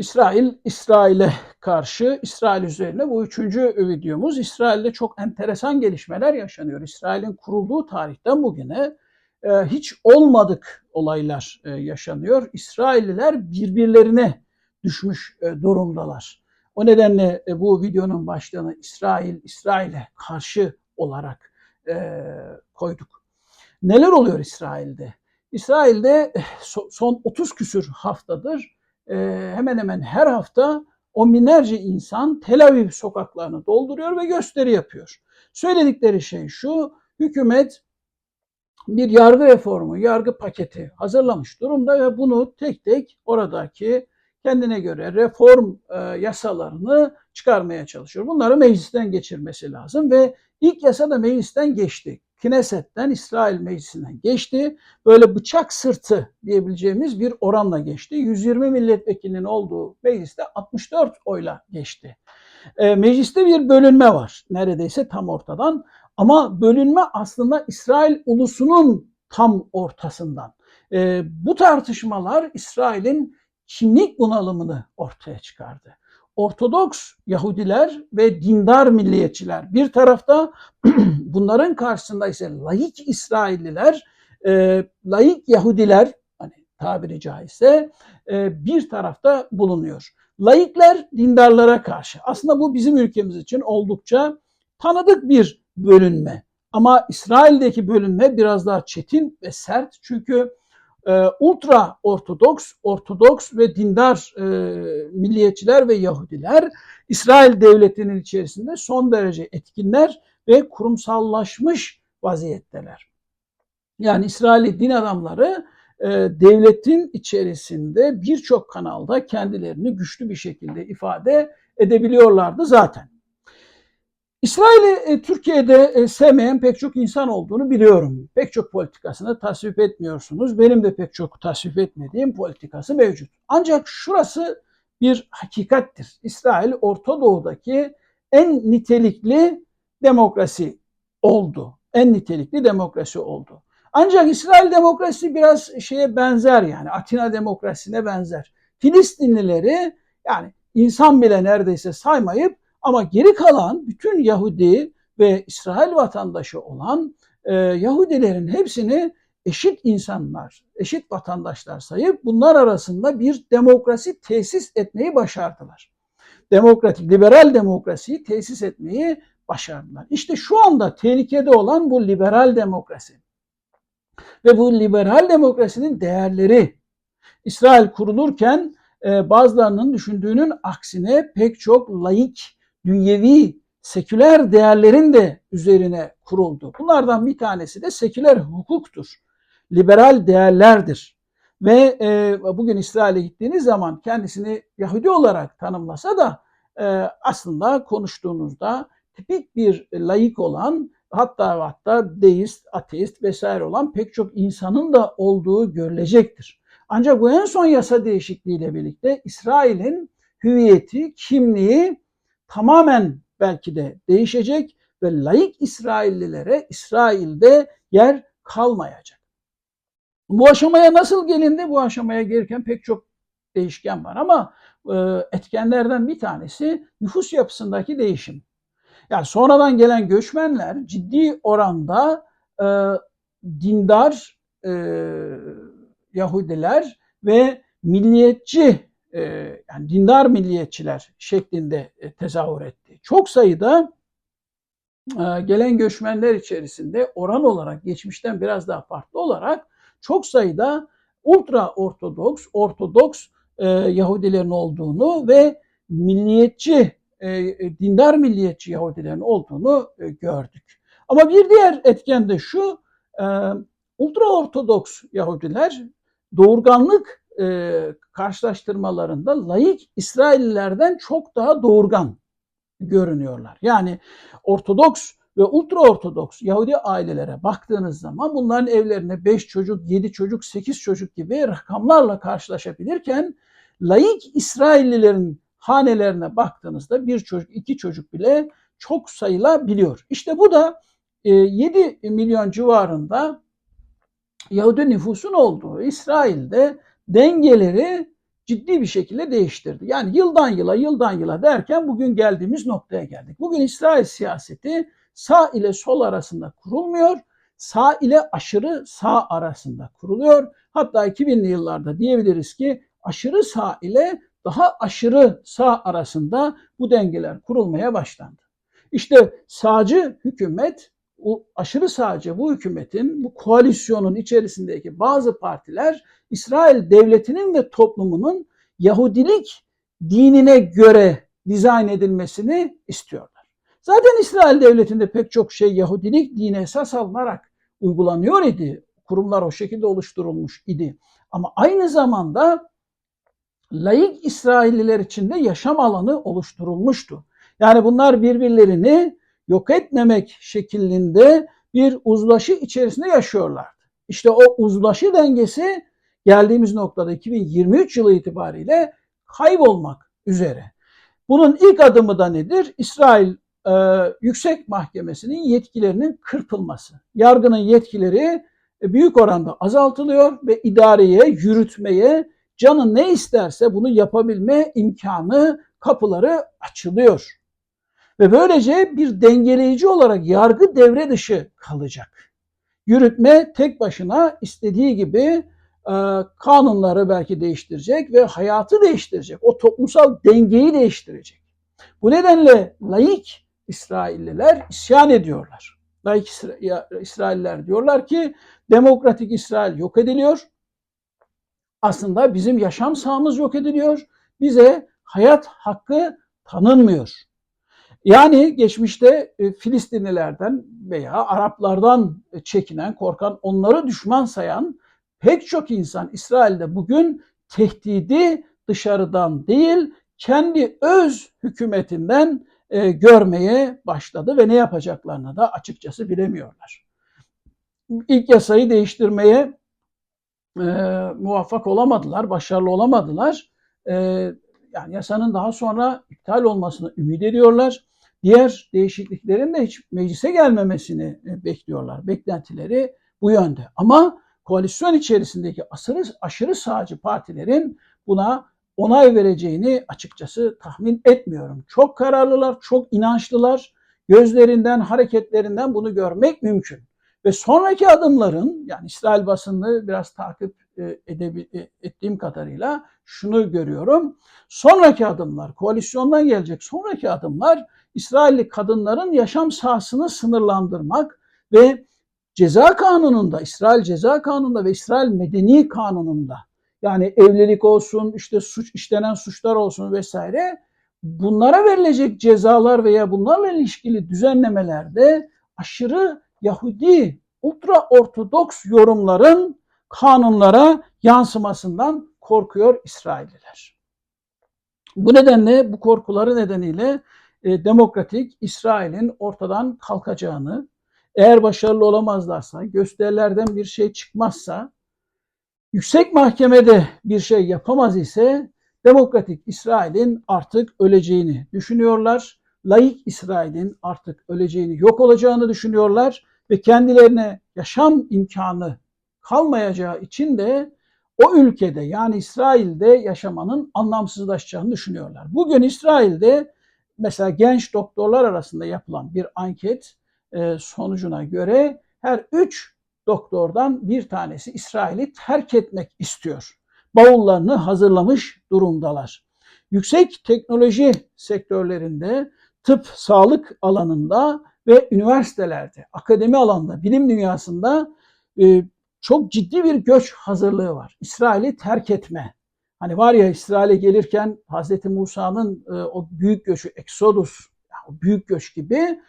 İsrail, İsrail'e karşı, İsrail üzerine bu üçüncü videomuz. İsrail'de çok enteresan gelişmeler yaşanıyor. İsrail'in kurulduğu tarihten bugüne e, hiç olmadık olaylar e, yaşanıyor. İsrailliler birbirlerine düşmüş e, durumdalar. O nedenle e, bu videonun başlığını İsrail, İsrail'e karşı olarak e, koyduk. Neler oluyor İsrail'de? İsrail'de eh, son 30 küsür haftadır hemen hemen her hafta on binlerce insan Tel Aviv sokaklarını dolduruyor ve gösteri yapıyor. Söyledikleri şey şu, hükümet bir yargı reformu, yargı paketi hazırlamış durumda ve bunu tek tek oradaki kendine göre reform e, yasalarını çıkarmaya çalışıyor. Bunları meclisten geçirmesi lazım ve ilk yasa da meclisten geçti. Kneset'ten İsrail Meclisi'nden geçti. Böyle bıçak sırtı diyebileceğimiz bir oranla geçti. 120 milletvekilinin olduğu mecliste 64 oyla geçti. E, mecliste bir bölünme var neredeyse tam ortadan ama bölünme aslında İsrail ulusunun tam ortasından. E, bu tartışmalar İsrail'in kimlik bunalımını ortaya çıkardı. Ortodoks Yahudiler ve dindar milliyetçiler bir tarafta bunların karşısında ise laik İsrailliler, e, laik Yahudiler hani tabiri caizse e, bir tarafta bulunuyor. Laikler dindarlara karşı. Aslında bu bizim ülkemiz için oldukça tanıdık bir bölünme. Ama İsrail'deki bölünme biraz daha çetin ve sert. Çünkü e, ultra ortodoks, ortodoks ve dindar e, milliyetçiler ve Yahudiler İsrail devletinin içerisinde son derece etkinler ve kurumsallaşmış vaziyetteler. Yani İsrail din adamları e, devletin içerisinde birçok kanalda kendilerini güçlü bir şekilde ifade edebiliyorlardı zaten. İsrail'i e, Türkiye'de e, sevmeyen pek çok insan olduğunu biliyorum. Pek çok politikasını tasvip etmiyorsunuz. Benim de pek çok tasvip etmediğim politikası mevcut. Ancak şurası bir hakikattir. İsrail Orta Doğu'daki en nitelikli demokrasi oldu. En nitelikli demokrasi oldu. Ancak İsrail demokrasi biraz şeye benzer yani Atina demokrasisine benzer. Filistinlileri yani insan bile neredeyse saymayıp ama geri kalan bütün Yahudi ve İsrail vatandaşı olan e, Yahudilerin hepsini eşit insanlar, eşit vatandaşlar sayıp bunlar arasında bir demokrasi tesis etmeyi başardılar. Demokratik, liberal demokrasiyi tesis etmeyi başardılar. İşte şu anda tehlikede olan bu liberal demokrasi. Ve bu liberal demokrasinin değerleri İsrail kurulurken e, bazılarının düşündüğünün aksine pek çok laik dünyevi seküler değerlerin de üzerine kuruldu. Bunlardan bir tanesi de seküler hukuktur. Liberal değerlerdir. Ve e, bugün İsrail'e gittiğiniz zaman kendisini Yahudi olarak tanımlasa da e, aslında konuştuğunuzda tipik bir layık olan hatta hatta deist, ateist vesaire olan pek çok insanın da olduğu görülecektir. Ancak bu en son yasa değişikliğiyle birlikte İsrail'in hüviyeti, kimliği tamamen belki de değişecek ve layık İsraillilere İsrail'de yer kalmayacak. Bu aşamaya nasıl gelindi? Bu aşamaya gelirken pek çok değişken var ama e, etkenlerden bir tanesi nüfus yapısındaki değişim. Yani sonradan gelen göçmenler ciddi oranda e, dindar e, Yahudiler ve milliyetçi e, yani dindar milliyetçiler şeklinde e, tezahür etti. Çok sayıda e, gelen göçmenler içerisinde oran olarak geçmişten biraz daha farklı olarak çok sayıda ultra ortodoks, ortodoks e, Yahudilerin olduğunu ve milliyetçi, e, e, dindar milliyetçi Yahudilerin olduğunu e, gördük. Ama bir diğer etken de şu, e, ultra ortodoks Yahudiler doğurganlık e, karşılaştırmalarında layık İsraillilerden çok daha doğurgan görünüyorlar. Yani Ortodoks ve ultra ortodoks Yahudi ailelere baktığınız zaman bunların evlerine 5 çocuk, 7 çocuk, 8 çocuk gibi rakamlarla karşılaşabilirken layık İsraillilerin hanelerine baktığınızda bir çocuk, iki çocuk bile çok sayılabiliyor. İşte bu da 7 milyon civarında Yahudi nüfusun olduğu İsrail'de dengeleri ciddi bir şekilde değiştirdi. Yani yıldan yıla, yıldan yıla derken bugün geldiğimiz noktaya geldik. Bugün İsrail siyaseti sağ ile sol arasında kurulmuyor, sağ ile aşırı sağ arasında kuruluyor. Hatta 2000'li yıllarda diyebiliriz ki aşırı sağ ile daha aşırı sağ arasında bu dengeler kurulmaya başlandı. İşte sağcı hükümet, o aşırı sağcı bu hükümetin, bu koalisyonun içerisindeki bazı partiler İsrail devletinin ve toplumunun Yahudilik dinine göre dizayn edilmesini istiyorlar. Zaten İsrail devletinde pek çok şey Yahudilik dine esas alınarak uygulanıyor idi. Kurumlar o şekilde oluşturulmuş idi. Ama aynı zamanda laik İsrailliler için de yaşam alanı oluşturulmuştu. Yani bunlar birbirlerini yok etmemek şeklinde bir uzlaşı içerisinde yaşıyorlardı. İşte o uzlaşı dengesi geldiğimiz noktada 2023 yılı itibariyle kaybolmak üzere. Bunun ilk adımı da nedir? İsrail e, Yüksek Mahkemesi'nin yetkilerinin kırpılması. Yargının yetkileri e, büyük oranda azaltılıyor ve idareye, yürütmeye, canı ne isterse bunu yapabilme imkanı, kapıları açılıyor. Ve böylece bir dengeleyici olarak yargı devre dışı kalacak. Yürütme tek başına istediği gibi e, kanunları belki değiştirecek ve hayatı değiştirecek. O toplumsal dengeyi değiştirecek. Bu nedenle laik İsrailliler isyan ediyorlar. Laik İsrailler diyorlar ki demokratik İsrail yok ediliyor. Aslında bizim yaşam sahamız yok ediliyor. Bize hayat hakkı tanınmıyor. Yani geçmişte e, Filistinlilerden veya Araplardan çekinen, korkan, onları düşman sayan pek çok insan İsrail'de bugün tehdidi dışarıdan değil, kendi öz hükümetinden e, görmeye başladı ve ne yapacaklarını da açıkçası bilemiyorlar. İlk yasayı değiştirmeye e, muvaffak olamadılar, başarılı olamadılar. E, yani yasanın daha sonra iptal olmasını ümit ediyorlar. Diğer değişikliklerin de hiç meclise gelmemesini e, bekliyorlar. Beklentileri bu yönde. Ama koalisyon içerisindeki aşırı, aşırı sağcı partilerin buna onay vereceğini açıkçası tahmin etmiyorum. Çok kararlılar, çok inançlılar. Gözlerinden, hareketlerinden bunu görmek mümkün. Ve sonraki adımların yani İsrail basını biraz takip e, edebi, e, ettiğim kadarıyla şunu görüyorum. Sonraki adımlar, koalisyondan gelecek sonraki adımlar İsrailli kadınların yaşam sahasını sınırlandırmak ve ceza kanununda, İsrail ceza kanununda ve İsrail medeni kanununda yani evlilik olsun, işte suç işlenen suçlar olsun vesaire bunlara verilecek cezalar veya bunlarla ilişkili düzenlemelerde aşırı Yahudi ultra ortodoks yorumların kanunlara yansımasından korkuyor İsrailliler. Bu nedenle bu korkuları nedeniyle e, demokratik İsrail'in ortadan kalkacağını, eğer başarılı olamazlarsa, gösterilerden bir şey çıkmazsa, yüksek mahkemede bir şey yapamaz ise demokratik İsrail'in artık öleceğini düşünüyorlar. Laik İsrail'in artık öleceğini, yok olacağını düşünüyorlar ve kendilerine yaşam imkanı kalmayacağı için de o ülkede yani İsrail'de yaşamanın anlamsızlaşacağını düşünüyorlar. Bugün İsrail'de mesela genç doktorlar arasında yapılan bir anket e, sonucuna göre her üç doktordan bir tanesi İsrail'i terk etmek istiyor. Bavullarını hazırlamış durumdalar. Yüksek teknoloji sektörlerinde, tıp, sağlık alanında ve üniversitelerde, akademi alanında, bilim dünyasında e, çok ciddi bir göç hazırlığı var. İsrail'i terk etme. Hani var ya İsrail'e gelirken Hazreti Musa'nın e, o büyük göçü, Exodus, o büyük göç gibi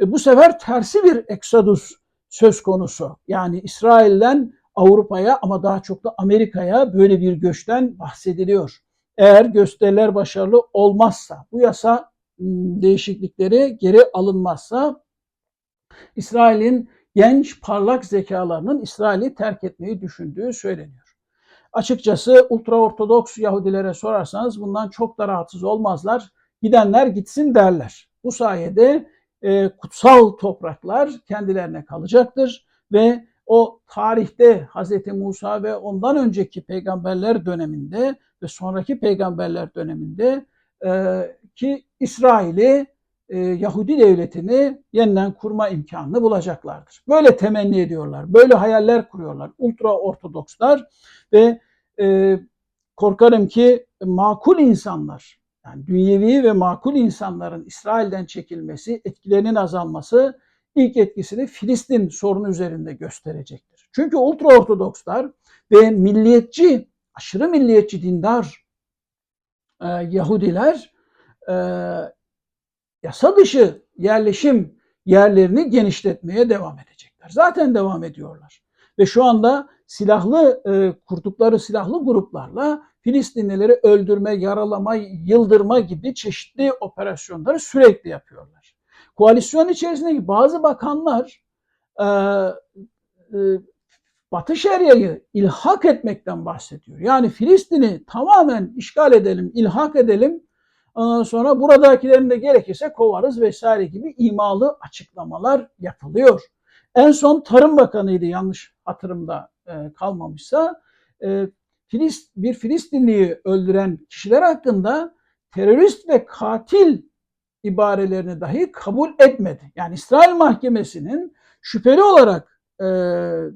e, bu sefer tersi bir Exodus söz konusu. Yani İsrail'den Avrupa'ya ama daha çok da Amerika'ya böyle bir göçten bahsediliyor. Eğer gösteriler başarılı olmazsa, bu yasa değişiklikleri geri alınmazsa İsrail'in genç parlak zekalarının İsrail'i terk etmeyi düşündüğü söyleniyor. Açıkçası ultraortodoks Yahudilere sorarsanız bundan çok da rahatsız olmazlar. Gidenler gitsin derler. Bu sayede e, kutsal topraklar kendilerine kalacaktır ve o tarihte Hz. Musa ve ondan önceki peygamberler döneminde ve sonraki peygamberler döneminde e, ki İsrail'i e, Yahudi devletini yeniden kurma imkanını bulacaklardır. Böyle temenni ediyorlar, böyle hayaller kuruyorlar ultra ortodokslar ve e, korkarım ki makul insanlar, yani dünyevi ve makul insanların İsrail'den çekilmesi, etkilerinin azalması ilk etkisini Filistin sorunu üzerinde gösterecektir. Çünkü ultra ortodokslar ve milliyetçi, aşırı milliyetçi dindar e, Yahudiler e, yasa dışı yerleşim yerlerini genişletmeye devam edecekler. Zaten devam ediyorlar. Ve şu anda silahlı e, kurdukları silahlı gruplarla Filistinlileri öldürme, yaralama, yıldırma gibi çeşitli operasyonları sürekli yapıyorlar. Koalisyon içerisindeki bazı bakanlar e, e, Batı Şeria'yı ilhak etmekten bahsediyor. Yani Filistin'i tamamen işgal edelim, ilhak edelim. Ondan sonra buradakilerini de gerekirse kovarız vesaire gibi imalı açıklamalar yapılıyor. En son Tarım Bakanı'ydı yanlış hatırımda e, kalmamışsa. E, Filist, bir Filistinliyi öldüren kişiler hakkında terörist ve katil ibarelerini dahi kabul etmedi. Yani İsrail Mahkemesi'nin şüpheli olarak e,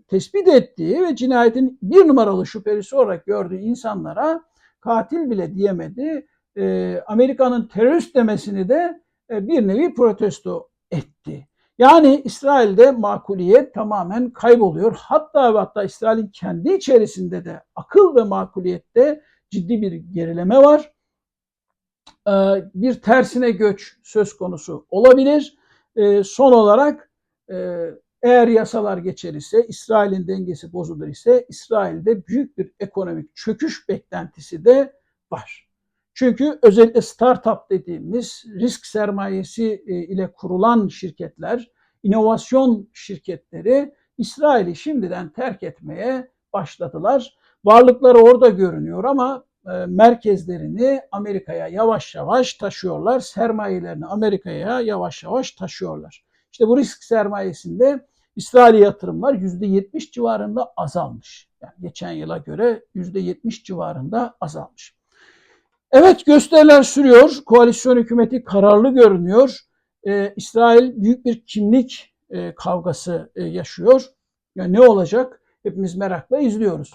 tespit ettiği ve cinayetin bir numaralı şüphelisi olarak gördüğü insanlara katil bile diyemedi. E, Amerika'nın terörist demesini de e, bir nevi protesto etti. Yani İsrail'de makuliyet tamamen kayboluyor. Hatta ve hatta İsrail'in kendi içerisinde de akıl ve makuliyette ciddi bir gerileme var. Ee, bir tersine göç söz konusu olabilir. Ee, son olarak e, eğer yasalar geçer ise, İsrail'in dengesi bozulur ise İsrail'de büyük bir ekonomik çöküş beklentisi de var. Çünkü özellikle startup dediğimiz risk sermayesi e, ile kurulan şirketler, inovasyon şirketleri İsrail'i şimdiden terk etmeye başladılar. Varlıkları orada görünüyor ama e, merkezlerini Amerika'ya yavaş yavaş taşıyorlar. Sermayelerini Amerika'ya yavaş yavaş taşıyorlar. İşte bu risk sermayesinde İsrail yatırımlar %70 civarında azalmış. Yani geçen yıla göre %70 civarında azalmış. Evet gösteriler sürüyor. Koalisyon hükümeti kararlı görünüyor. Ee, İsrail büyük bir kimlik e, kavgası e, yaşıyor. Yani ne olacak? Hepimiz merakla izliyoruz.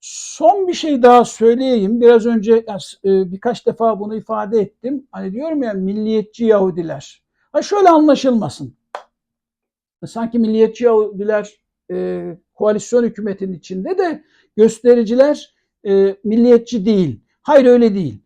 Son bir şey daha söyleyeyim. Biraz önce e, birkaç defa bunu ifade ettim. Hani diyorum ya milliyetçi Yahudiler. Ha şöyle anlaşılmasın. Sanki milliyetçi Yahudiler e, koalisyon hükümetinin içinde de göstericiler e, milliyetçi değil. Hayır öyle değil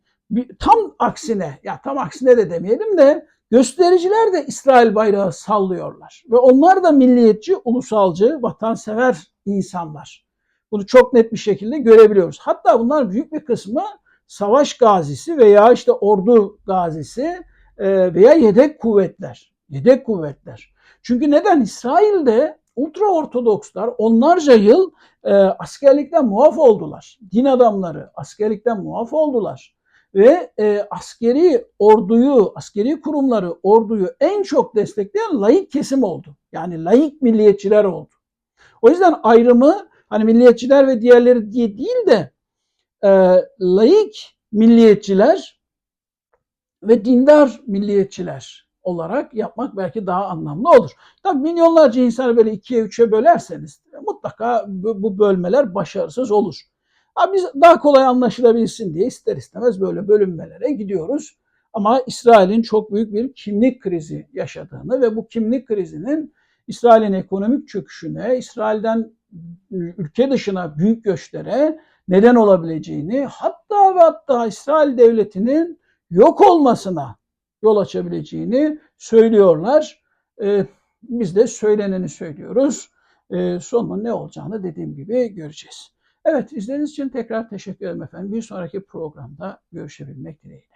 tam aksine ya tam aksine de demeyelim de göstericiler de İsrail bayrağı sallıyorlar. Ve onlar da milliyetçi, ulusalcı, vatansever insanlar. Bunu çok net bir şekilde görebiliyoruz. Hatta bunlar büyük bir kısmı savaş gazisi veya işte ordu gazisi e, veya yedek kuvvetler. Yedek kuvvetler. Çünkü neden? İsrail'de ultra ortodokslar onlarca yıl e, askerlikten muaf oldular. Din adamları askerlikten muaf oldular ve e, askeri orduyu, askeri kurumları, orduyu en çok destekleyen laik kesim oldu. Yani laik milliyetçiler oldu. O yüzden ayrımı hani milliyetçiler ve diğerleri diye değil de e, laik milliyetçiler ve dindar milliyetçiler olarak yapmak belki daha anlamlı olur. Tabii milyonlarca insanı böyle ikiye üçe bölerseniz mutlaka bu bölmeler başarısız olur. Ha biz daha kolay anlaşılabilsin diye ister istemez böyle bölünmelere gidiyoruz. Ama İsrail'in çok büyük bir kimlik krizi yaşadığını ve bu kimlik krizinin İsrail'in ekonomik çöküşüne, İsrail'den ülke dışına büyük göçlere neden olabileceğini, hatta ve hatta İsrail devletinin yok olmasına yol açabileceğini söylüyorlar. Ee, biz de söyleneni söylüyoruz. Ee, sonun ne olacağını dediğim gibi göreceğiz. Evet izlediğiniz için tekrar teşekkür ederim efendim. Bir sonraki programda görüşebilmek dileğiyle.